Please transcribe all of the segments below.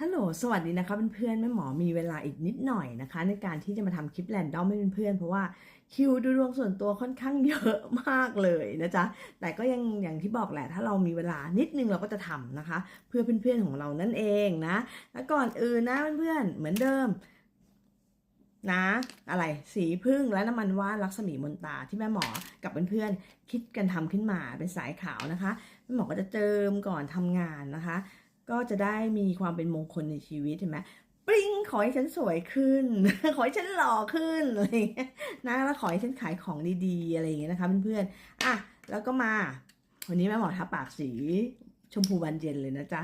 ฮัลโหล สวัสดีนะคะเพื่อนๆแม่หมอมีเวลาอีกนิดหน่อยนะคะ ในการที่จะมาทำคลิปแรนดอมให้เพื่อนๆเพราะว่าคิวดูดวงส่วนตัวค่อนข้างเยอะมากเลยนะจ๊ะ แต่ก็ยังอย่างที่บอกแหละ ถ้าเรามีเวลานิดนึงเราก็จะทำนะคะ เพื่อเพื่อนๆของเรานั่นเองนะ แล้วก่อนอื่นนะเพื่อนๆเหมือนเดิมนะอะไรสีพึ่งและน้ำมันว่านลักษมีมนตาที่แม่หมอกับเพื่อนๆคิดกันทำขึ้นมาเป็นสายขาวนะคะแม่หมอก็จะเจิมก่อนทำงานนะคะ ก็จะได้มีความเป็นมงคลในชีวิตเห็นไหมปริ้งขอให้ฉันสวยขึ้น ขอให้ฉันหล่อขึ้นอะไรเงี้ยนะแล้วขอให้ฉันขายของดีๆอะไรอย่างเงี้ยนะคะเพื่อนๆอะแล้วก็มา วันนี้แม่หมอทาปากสีชมพูบานเย็นเลยนะจ๊ะ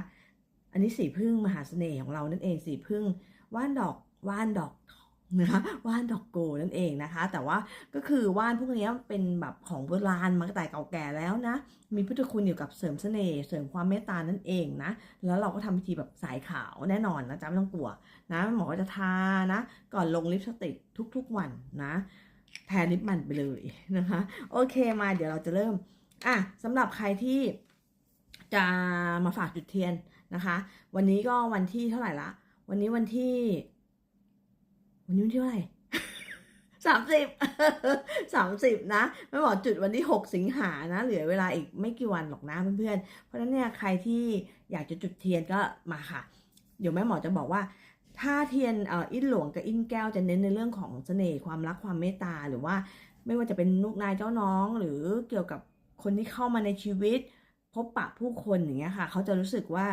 อันนี้สีพึ่งมหาเสน่ห์ของเรานั่นเองสีพึ่งว่านดอกว่านดอก นะว่านดอกโกนั่นเองนะคะ แต่ว่าก็คือว่านพวกนี้เป็นแบบของโบราณมาตั้งแต่เก่าแก่แล้วนะ มีพุทธคุณเกี่ยวกับเสริมเสน่ห์เสริมความเมตตานั่นเองนะ แล้วเราก็ทำพิธีแบบสายขาวแน่นอนนะจ๊ะไม่ต้องกลัวนะหมอจะทานะ ก่อนลงลิปสติกทุกๆวันนะแทนลิปมันไปเลยนะคะ โอเคมาเดี๋ยวเราจะเริ่มอะสำหรับใครที่จะมาฝากจุดเทียนนะคะ วันนี้ก็วันที่เท่าไหร่ละ วันนี้วันที่ วันนี้วันที่เท่าไหร่สามสิบสามสิบนะแม่หมอจุดวันที่หกสิงหานะ เหลือเวลาอีกไม่กี่วันหรอกนะเพื่อนๆ เพราะฉะนั้นเนี่ยใครที่อยากจะจุดเทียนก็มาค่ะ เดี๋ยวแม่หมอจะบอกว่า ถ้าเทียนเอ่ออินหลวงกับอินแก้วจะเน้นในเรื่องของเสน่ห์ความรักความเมตตาหรือว่าไม่ว่าจะเป็นลูกนายเจ้าน้อง หรือเกี่ยวกับคนที่เข้ามาในชีวิต พบปะผู้คนอย่างเงี้ยค่ะ เขาจะรู้สึกว่า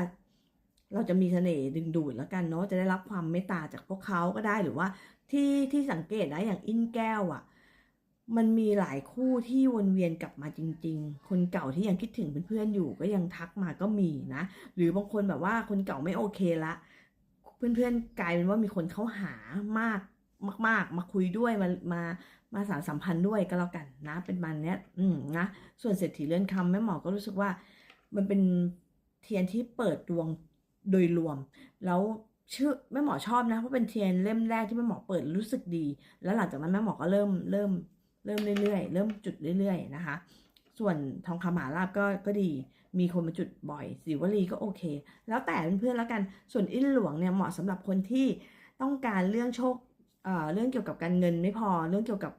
เราจะมีเสน่ห์ดึงดูดแล้วกันเนาะจะได้รับความเมตตาจากพวกเขาก็ได้หรือว่าที่ที่สังเกตนะอย่างอินแก้วอะ่ะ มันมีหลายคู่ที่วนเวียนกลับมาจริง ๆ คนเก่าที่ยังคิดถึงเพื่อนๆอยู่ก็ยังทักมาก็มีนะ หรือบางคนแบบว่าคนเก่าไม่โอเคละ เพื่อนๆกลายเป็นว่ามีคนเข้าหามากมาก ๆ มาคุยด้วยมามามาสารสัมพันธ์ด้วยก็แล้วกันนะ เป็นมันเนี้ย อืมนะส่วนเศรษฐีเลื่อนคำแม่หมอก็รู้สึกว่า มันเป็นเทียนที่เปิดดวง โดยรวม แล้วชื่อแม่หมอชอบนะเพราะเป็นเทียนเล่มแรกที่แม่หมอเปิดรู้สึกดี แล้วหลังจากนั้นแม่หมอก็เริ่มเริ่มเริ่มเรื่อยๆ เริ่มจุดเรื่อยๆนะคะ ส่วนทองคำหมาลาบก็ก็ดี มีคนมาจุดบ่อยสิวลีก็โอเค แล้วแต่เพื่อนๆแล้วกันส่วนอินหลวงเนี่ยเหมาะสำหรับคนที่ต้องการเรื่องโชคเอ่อเรื่องเกี่ยวกับการเงินไม่พอเรื่องเกี่ยวกับ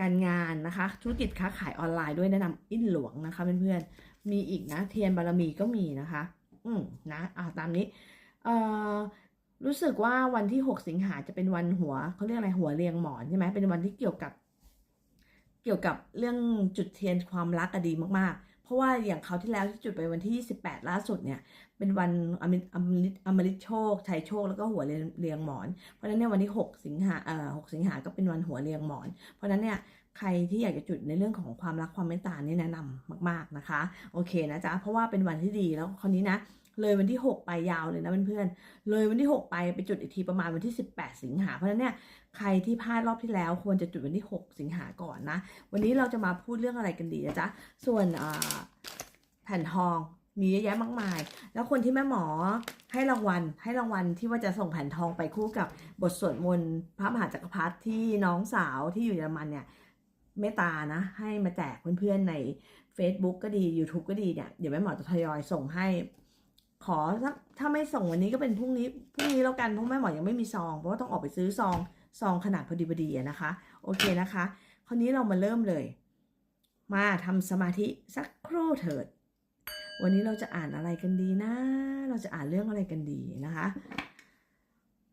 การงานนะคะ ธุรกิจค้าขายออนไลน์ด้วยแนะนำอินหลวงนะคะเพื่อนๆมีอีกนะเทียนบารมีก็มีนะคะ อืมนะอ่าตามนี้เอ่อรู้สึกว่าวันที่ 6 สิงหาจะเป็นวันหัวเขาเรียกอะไรหัวเรียงหมอนใช่ไหมเป็นวันที่เกี่ยวกับ เกี่ยวกับเรื่องจุดเทียนความรักอดีมากๆ เพราะว่าอย่างเขาที่แล้วที่จุดไปวันที่ 28 ล่าสุดเนี่ย เป็นวันอมฤตอมฤตอมฤตโชคชัยโชคแล้วก็หัวเรียงเรียงหมอน เพราะฉะนั้นเนี่ยวันที่ 6 สิงหาเอ่อ6สิงหาก็เป็นวันหัวเรียงหมอน เพราะฉะนั้นเนี่ย ใครที่อยากจะจุดในเรื่องของความรักความเมตตานี่แนะนำมาก ๆนะคะ โอเคนะจ๊ะเพราะว่าเป็นวันที่ดีแล้วคราวนี้นะเลยวันที่ 6 ไปยาวเลยนะเพื่อนๆ เลยวันที่ 6 ไปไปจุดอีกทีประมาณวันที่ 18 สิงหา เพราะฉะนั้นเนี่ยใครที่พลาดรอบที่แล้วควรจะจุดวันที่ 6 สิงหาก่อนนะ วันนี้เราจะมาพูดเรื่องอะไรกันดีนะจ๊ะ ส่วนแผ่นทองมีเยอะแยะมากมาย แล้วคนที่แม่หมอให้รางวัล ให้รางวัลที่ว่าจะส่งแผ่นทองไปคู่กับบทสวดมนต์พระมหาจักรพรรดิที่น้องสาวที่อยู่เยอรมันเนี่ย เมตตานะ ให้มาแจกเพื่อนๆใน Facebook ก็ดี YouTube ก็ดีเนี่ยเดี๋ยวแม่หมอจะทยอยส่งให้ ขอถ้าถ้าไม่ส่งวันนี้ก็เป็นพรุ่งนี้พรุ่งนี้แล้วกันเพราะแม่หมอยังไม่มีซอง เพราะว่าต้องออกไปซื้อซองซองขนาดพอดีพอดีนะคะ โอเคนะคะ คราวนี้เรามาเริ่มเลย มาทำสมาธิสักครู่เถิด วันนี้เราจะอ่านอะไรกันดีนะ เราจะอ่านเรื่องอะไรกันดีนะคะ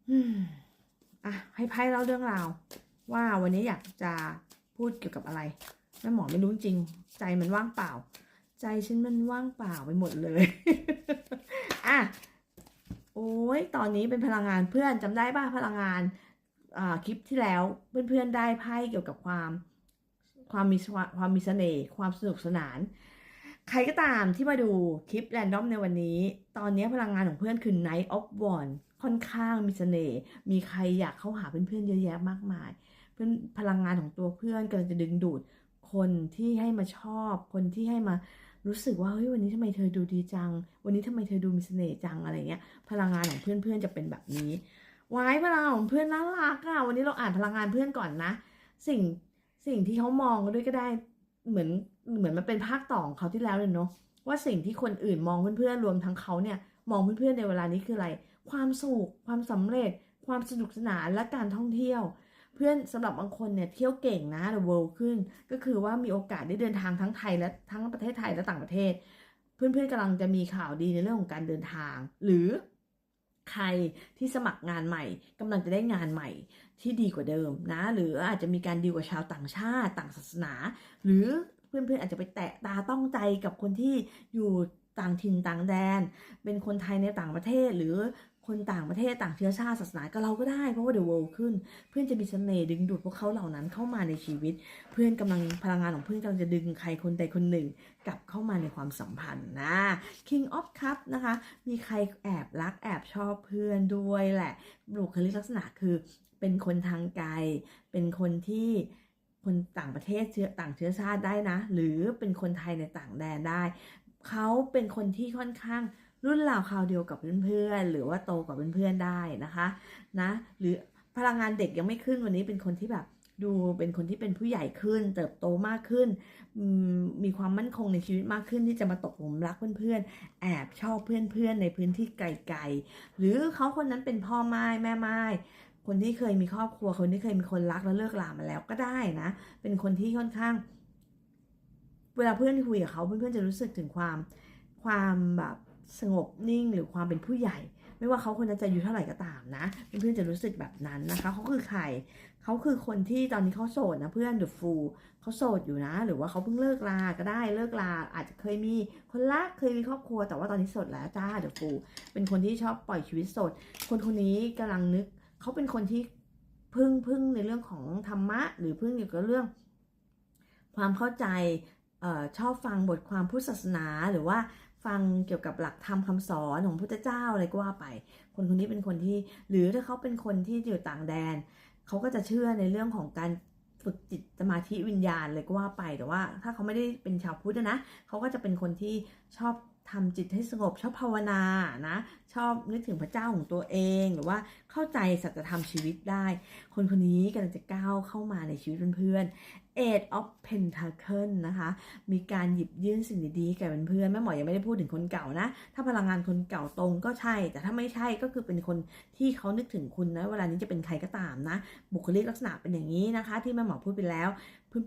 อืมอะให้ไพ่เล่าเรื่องราวว่าวันนี้อยากจะ พูดเกี่ยวกับอะไรแม่หมอไม่รู้จริง ใจมันว่างเปล่า ใจฉันมันว่างเปล่าไปหมดเลยอะโอ้ยตอนนี้เป็นพลังงานเพื่อนจำได้ป่ะพลังงานอ่าคลิปที่แล้วเพื่อนๆได้ไพ่เกี่ยวกับความความมีความมีเสน่ห์ความสนุกสนาน ใครก็ตามที่มาดูคลิปแรนดอมในวันนี้ ตอนนี้พลังงานของเพื่อนคือ Night of One ค่อนข้างมีเสน่ห์มีใครอยากเข้าหาเพื่อนๆเยอะแยะมากมาย พื่อนพลังงานของตัวเพื่อนกำลังจะดึงดูดคนที่ให้มาชอบ คนที่ให้มารู้สึกว่าเฮ้ยวันนี้ทำไมเธอดูดีจัง วันนี้ทำไมเธอดูมีเสน่ห์จังอะไรเงี้ย พลังงานของเพื่อนๆจะเป็นแบบนี้วายพลังงานของเพื่อนน่ารักอะวันนี้เราอ่านพลังงานเพื่อนก่อนนะ สิ่งสิ่งที่เขามองด้วยก็ได้เหมือนเหมือนมันเป็นภาคต่อของเขาที่แล้วเลยเนาะว่าสิ่งที่คนอื่นมองเพื่อนๆรวมทั้งเขาเนี่ยมองเพื่อนๆในเวลานี้คืออะไร ความสุขความสำเร็จ ความสนุกสนานและการท่องเที่ยว เพื่อนสำหรับบางคนเนี่ยเที่ยวเก่งนะ the world ขึ้น ก็คือว่ามีโอกาสได้เดินทางทั้งไทยและทั้งประเทศไทยและต่างประเทศ เพื่อนๆกำลังจะมีข่าวดีในเรื่องของการเดินทาง หรือใครที่สมัครงานใหม่กำลังจะได้งานใหม่ที่ดีกว่าเดิมนะ หรืออาจจะมีการดีลกับชาวต่างชาติต่างศาสนา หรือเพื่อนๆอาจจะไปแตะตาต้องใจกับคนที่อยู่ต่างถิ่นต่างแดน เป็นคนไทยในต่างประเทศหรือ คนต่างประเทศต่างเชื้อชาติศาสนากับเราก็ได้เพราะว่า the world ขึ้น เพื่อนจะมีเสน่ห์ดึงดูดพวกเขาเหล่านั้นเข้ามาในชีวิต เพื่อนกำลังพลังงานของเพื่อนกำลังจะดึงใครคนใดคนหนึ่ง กลับเข้ามาในความสัมพันธ์นะ King of Cup นะคะ มีใครแอบรักแอบชอบเพื่อนด้วยแหละบุคลิกลักษณะคือเป็นคนทางไกล เป็นคนที่คนต่างประเทศเชื้อต่างเชื้อชาติได้นะ หรือเป็นคนไทยในต่างแดนได้ เขาเป็นคนที่ค่อนข้าง รุ่นราวคราวเดียวกับเพื่อนๆหรือว่าโตกว่าเพื่อนๆได้นะคะนะหรือพลังงานเด็กยังไม่ขึ้นวันนี้เป็นคนที่แบบดูเป็นคนที่เป็นผู้ใหญ่ขึ้น เติบโตมากขึ้นมมีความมั่นคงในชีวิตมากขึ้นที่จะมาตกหลุมรักเพื่อนๆ แอบชอบเพื่อนๆในพื้นที่ไกลๆ หรือเขาคนนั้นเป็นพ่อไม้แม่ไม้คนที่เคยมีครอบครัวคนที่เคยมีคนรักแล้วเลิกลามาแล้วก็ได้นะ เป็นคนที่ค่อนข้าง เวลาเพื่อนคุยกับเขาเพื่อนๆจะรู้สึกถึงความความแบบ สงบนิ่งหรือความเป็นผู้ใหญ่ ไม่ว่าเขาคนนั้นจะอายุเท่าไหร่ก็ตามนะเพื่อนๆจะรู้สึกแบบนั้นนะคะเขาคือใครเขาคือคนที่ตอนนี้เขาโสดนะเพื่อนเดอะฟูเขาโสดอยู่นะ หรือว่าเขาเพิ่งเลิกลาก็ได้เลิกลาอาจจะเคยมีคนรักเคยมีครอบครัว แต่ว่าตอนนี้โสดแล้วจ้าเดอะฟูเป็นคนที่ชอบปล่อยชีวิตโสด คนคนนี้กำลังนึกเขาเป็นคนที่พึ่งพึ่งในเรื่องของธรรมะ หรือพึ่งเกี่ยวกับเรื่อง ความเข้าใจออชอบฟังบทความพุทธศาสนาหรือว่า ฟังเกี่ยวกับหลักธรรมคำสอนของพุทธเจ้าอะไรก็ว่าไป คนคนนี้เป็นคนที่ หรือถ้าเขาเป็นคนที่อยู่ต่างแดน เขาก็จะเชื่อในเรื่องของการฝึกจิตสมาธิวิญญาณเลยก็ว่าไปแต่ว่า ถ้าเขาไม่ได้เป็นชาวพุทธนะ เขาก็จะเป็นคนที่ชอบ ทำจิตให้สงบชอบภาวนานะ ชอบนึกถึงพระเจ้าของตัวเองหรือว่าเข้าใจสัจธรรมชีวิตได้ คนคนนี้กำลังจะก้าวเข้ามาในชีวิตเพื่อนๆ Eight of Pentacle นะคะ มีการหยิบยื่นสิ่งดีๆแก่เพื่อนแม่หมอยังไม่ได้พูดถึงคนเก่านะ ถ้าพลังงานคนเก่าตรงก็ใช่ แต่ถ้าไม่ใช่ก็คือเป็นคนที่เขานึกถึงคุณนะ เวลานี้จะเป็นใครก็ตามนะ บุคลิกลักษณะเป็นอย่างนี้นะคะ ที่แม่หมอพูดไปแล้ว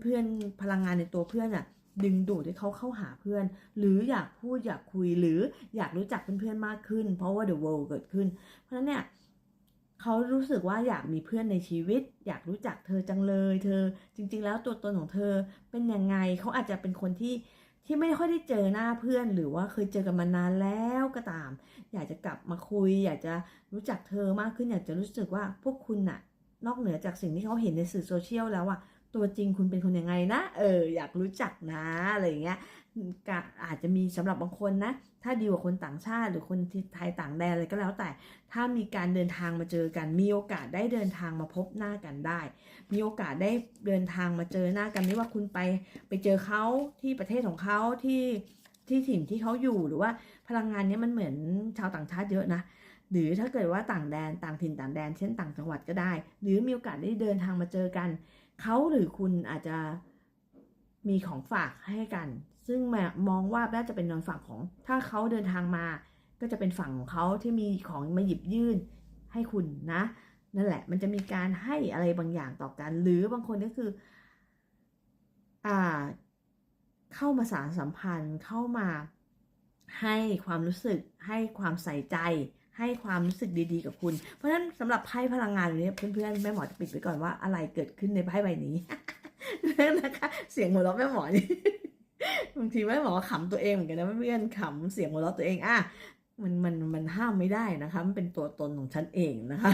เพื่อนๆพลังงานในตัวเพื่อนอะ ดึงดูดให้เขาเข้าหาเพื่อน หรืออยากพูดอยากคุยหรืออยากรู้จักเพื่อนๆมากขึ้น เพราะว่า the world เกิดขึ้น เพราะฉะนั้นเนี่ยเขารู้สึกว่าอยากมีเพื่อนในชีวิต อยากรู้จักเธอจังเลย เธอ จริง ๆ แล้วตัวตนของเธอเป็นยังไงเขาอาจจะเป็นคนที่ที่ไม่ค่อยได้เจอหน้าเพื่อน หรือว่าเคยเจอกันมานานแล้วก็ตาม อยากจะกลับมาคุย อยากจะรู้จักเธอมากขึ้นอยากจะรู้สึกว่าพวกคุณน่ะ นอกเหนือจากสิ่งที่เขาเห็นในสื่อโซเชียลแล้วอะ ตัวจริงคุณเป็นคนยังไงนะ เออ อยากรู้จักนะอะไรอย่างเงี้ยก็อาจจะมีสำหรับบางคนนะ ถ้าดีกว่าคนต่างชาติ หรือคนไทยต่างแดนอะไรก็แล้วแต่ ถ้ามีการเดินทางมาเจอกัน มีโอกาสได้เดินทางมาพบหน้ากันได้ มีโอกาสได้เดินทางมาเจอหน้ากันไม่ว่าคุณไปไปเจอเขาที่ประเทศของเขาที่ที่ถิ่นที่เขาอยู่หรือว่าพลังงานนี้มันเหมือนชาวต่างชาติเยอะนะหรือถ้าเกิดว่าต่างแดนต่างถิ่นต่างแดนเช่นต่างจังหวัดก็ได้ หรือมีโอกาสได้เดินทางมาเจอกัน เขาหรือคุณอาจจะมีของฝากให้กัน ซึ่งมมองว่าน่าจะเป็นนอนฝั่งของ ถ้าเขาเดินทางมา ก็จะเป็นฝั่งของเขาที่มีของมาหยิบยื่นให้คุณนะ นั่นแหละ มันจะมีการให้อะไรบางอย่างต่อกัน หรือบางคนก็คือ อ่า เข้ามาสารสัมพันธ์เข้ามาให้ความรู้สึกให้ความใส่ใจ ให้ความรู้สึกดีๆกับคุณ เพราะฉะนั้นสำหรับไพ่พลังงานนี้เพื่อนๆแม่หมอจะปิดไว้ก่อนว่าอะไรเกิดขึ้นในไพ่ใบนี้นะคะเสียงหัวเราะแม่หมอนี่บางทีแม่หมอขำตัวเองเหมือนกันนะเพื่อนขำเสียงหัวเราะตัวเองอะมันมันมันห้ามไม่ได้นะคะ มันเป็นตัวตนของฉันเองนะคะ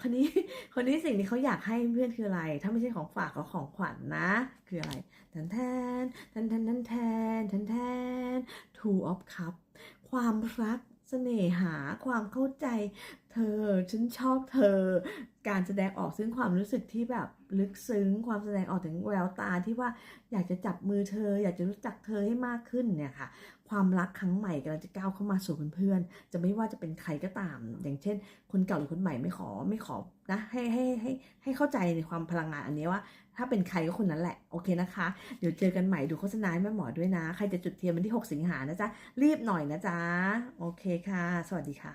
คนนี้คนนี้สิ่งที่เขาอยากให้เพื่อนคืออะไร ถ้าไม่ใช่ของฝากก็ของขวัญนนะ คืออะไรทันแทนทันแทนทันแทนทันแทน two of cup ความรัก เสน่หาความเข้าใจเเธอ ฉันชอบเธอ การแสดงออกซึ่งความรู้สึกที่แบบ ลึกซึ้งความแสดงออกถึงแววตาที่ว่าอยากจะจับมือเธอ อยากจะรู้จักเธอให้มากขึ้นเนี่ยค่ะ ความรักครั้งใหม่กำลังจะก้าวเข้ามาสู่เพื่อนๆจะไม่ว่าจะเป็นใครก็ตาม อย่างเช่น คนเก่าหรือคนใหม่ไม่ขอไม่ขอนะให้ให้ให้ให้เข้าใจในความพลังงานอันนี้ว่า ถ้าเป็นใครก็คนนั้นแหละโอเคนะคะ เดี๋ยวเจอกันใหม่ดูโฆษณาแม่หมอด้วยนะ ใครจะจุดเทียนวันที่ 6 สิงหานะจ๊ะรีบหน่อยนะจ๊ะโอเคค่ะ สวัสดีค่ะ